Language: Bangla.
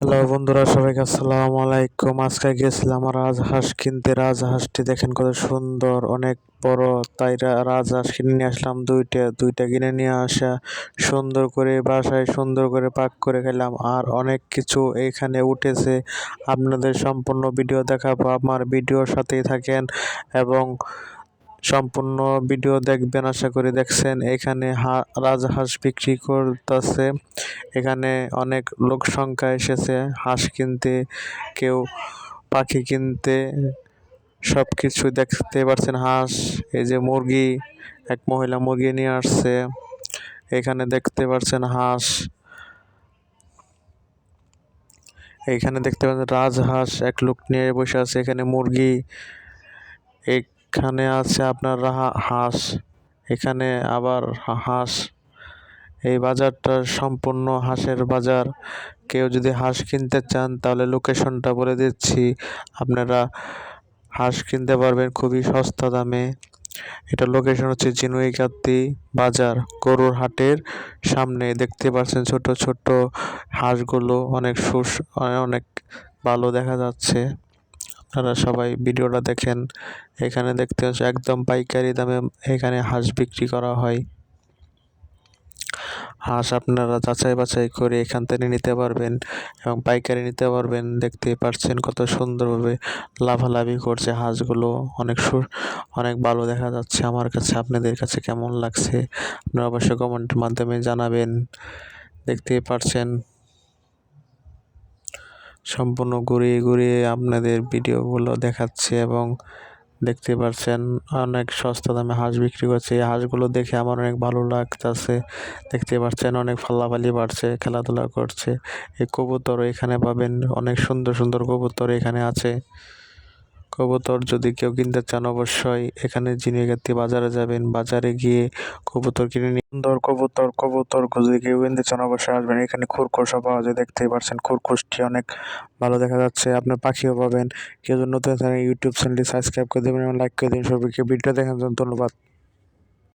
হ্যালো বন্ধুরা, সবাইকে আসসালামু আলাইকুম। আজকে গেছিলাম রাজহাঁস কিনতে। রাজহাঁসটি দেখেন কত সুন্দর, অনেক বড়। তাই রাজহাঁস কিনে নিয়ে আসলাম দুইটা দুইটা কিনে নিয়ে আসা, সুন্দর করে বাসায় সুন্দর করে পাক করে খেলাম। আর অনেক কিছু এখানে উঠেছে। আপনাদের সম্পূর্ণ ভিডিও দেখাবো। আমার ভিডিওর সাথেই থাকেন এবং সম্পূর্ণ ভিডিও দেখবেন, আশা করি দেখছেন। এখানে রাজহাঁস বিক্রি করতেছে। এখানে অনেক লোক সংখ্যা এসেছে। হাঁস কিনতে, কেউ পাখি কিনতে সব কিছু দেখতে পারছেন হাঁস। এই যে মুরগি, এক মহিলা মুরগি নিয়ে আসছে। এখানে দেখতে পারছেন হাঁস। এখানে দেখতে পাচ্ছেন রাজহাঁস এক লোক নিয়ে বসে আছে। এখানে মুরগি এখানে আছে আপনার হাঁস। এখানে আবার হাঁস। এই বাজারটা সম্পূর্ণ হাঁসের বাজার। কেউ যদি হাঁস কিনতে চান, তাহলে লোকেশনটা বলে দিচ্ছি। আপনারা হাঁস কিনতে পারবেন খুবই সস্তা দামে। এটা লোকেশন হচ্ছে চিনুইকাত্তি বাজার, গরুর হাটের সামনে। দেখতে পাচ্ছেন ছোট ছোট হাঁসগুলো অনেক সুস, অনেক ভালো দেখা যাচ্ছে। আপনারা সবাই ভিডিওটা দেখেন। এখানে দেখতে পাচ্ছেন একদম পাইকারি দামে এখানে হাঁস বিক্রি করা হয়। হাঁস আপনারা যাচাই বাছাই করে এখান থেকে নিতে পারবেন এবং পাইকারি নিতে পারবেন। দেখতেই পাচ্ছেন কত সুন্দরভাবে লাভালাভি করছে হাঁসগুলো। অনেক সুর, অনেক ভালো দেখা যাচ্ছে আমার কাছে, আপনাদের কাছে কেমন লাগছে? আপনারা অবশ্যই কমেন্টের মাধ্যমে জানাবেন। দেখতেই পাচ্ছেন সম্পূর্ণ ঘুরিয়ে ঘুরিয়ে আপনাদের ভিডিওগুলো দেখাচ্ছে এবং দেখতে পাচ্ছেন অনেক সস্তা দামে হাঁস বিক্রি করছে। এই হাঁসগুলো দেখে আমার অনেক ভালো লাগতেছে। দেখতে পাচ্ছেন অনেক ফাল্লাফালি বাড়ছে, খেলাধুলা করছে। এই কবুতর এখানে পাবেন, অনেক সুন্দর সুন্দর কবুতর এখানে আছে। কবুতর যদি কেউ কিনতে চান অবশ্যই এখানে জিনিয়াগাতি বাজারে যাবেন। বাজারে গিয়ে কবুতর কিনে নিন সুন্দর কবুতর কবুতর যদি কেউ কিনতে চান অবশ্যই আসবেন। এখানে খরগোশও পাওয়া যায়, দেখতেই পারছেন খরগোশটি অনেক ভালো দেখা যাচ্ছে। আপনার পাখিও পাবেন। কেউ নতুন ইউটিউব চ্যানেলটি সাবস্ক্রাইব করে দেবেন এবং লাইক করে দেবেন। সবাইকে ভিডিও দেখার জন্য ধন্যবাদ।